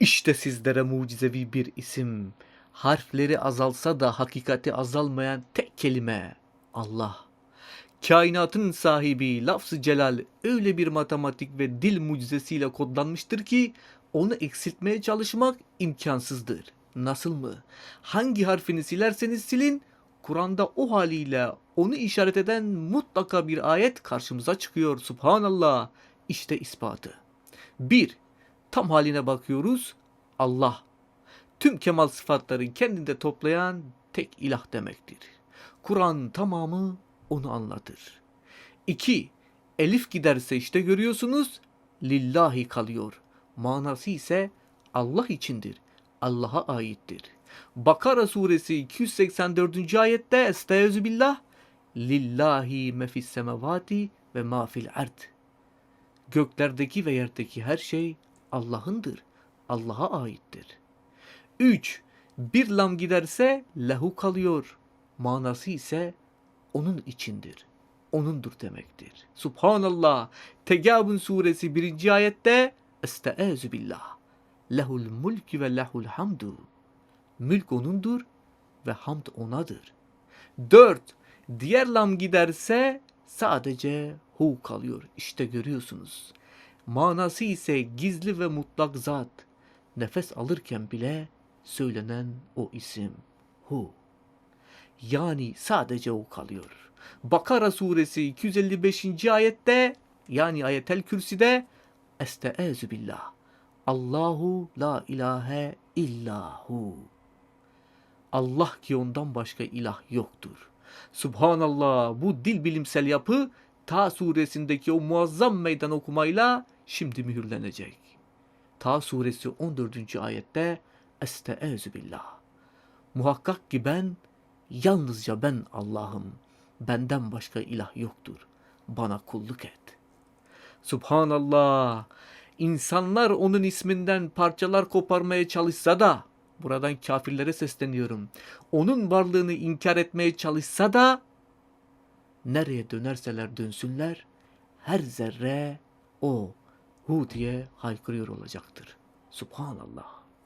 İşte sizlere mucizevi bir isim. Harfleri azalsa da hakikati azalmayan tek kelime. Allah. Kainatın sahibi lafz-ı celal öyle bir matematik ve dil mucizesiyle kodlanmıştır ki onu eksiltmeye çalışmak imkansızdır. Nasıl mı? Hangi harfini silerseniz silin Kur'an'da o haliyle onu işaret eden mutlaka bir ayet karşımıza çıkıyor. Subhanallah. İşte ispatı. 1. Tam haline bakıyoruz. Allah. Tüm kemal sıfatları kendinde toplayan tek ilah demektir. Kur'an tamamı onu anlatır. 2. Elif giderse işte görüyorsunuz lillahi kalıyor. Manası ise Allah içindir. Allah'a aittir. Bakara suresi 284. ayette Estaizu billah Lillahi mefis semavati ve ma fil ard. Göklerdeki ve yerdeki her şey Allah'ındır. Allah'a aittir. 3. Bir lam giderse lehu kalıyor. Manası ise onun içindir. Onundur demektir. Subhanallah. Tegabun suresi 1. ayette Estaizu billah. Lehul mulki ve lehul hamdu. Mülk onundur ve hamd onadır. 4. Diğer lam giderse sadece hu kalıyor. İşte görüyorsunuz. Manası ise gizli ve mutlak zat. Nefes alırken bile söylenen o isim hu. Yani sadece o kalıyor. Bakara suresi 255. ayette yani ayetel kürsüde Estaizu billah. Allahu la ilahe illahu. Allah ki ondan başka ilah yoktur. Subhanallah bu dil bilimsel yapı Ta suresindeki o muazzam meydan okumayla şimdi mühürlenecek. Ta suresi 14. ayette Estaizu billah. Muhakkak ki ben yalnızca ben Allah'ım. Benden başka ilah yoktur. Bana kulluk et. Subhanallah. İnsanlar onun isminden parçalar koparmaya çalışsa da buradan kafirlere sesleniyorum. Onun varlığını inkar etmeye çalışsa da nereye dönerseler dönsünler her zerre o hu diye haykırıyor olacaktır. Subhanallah.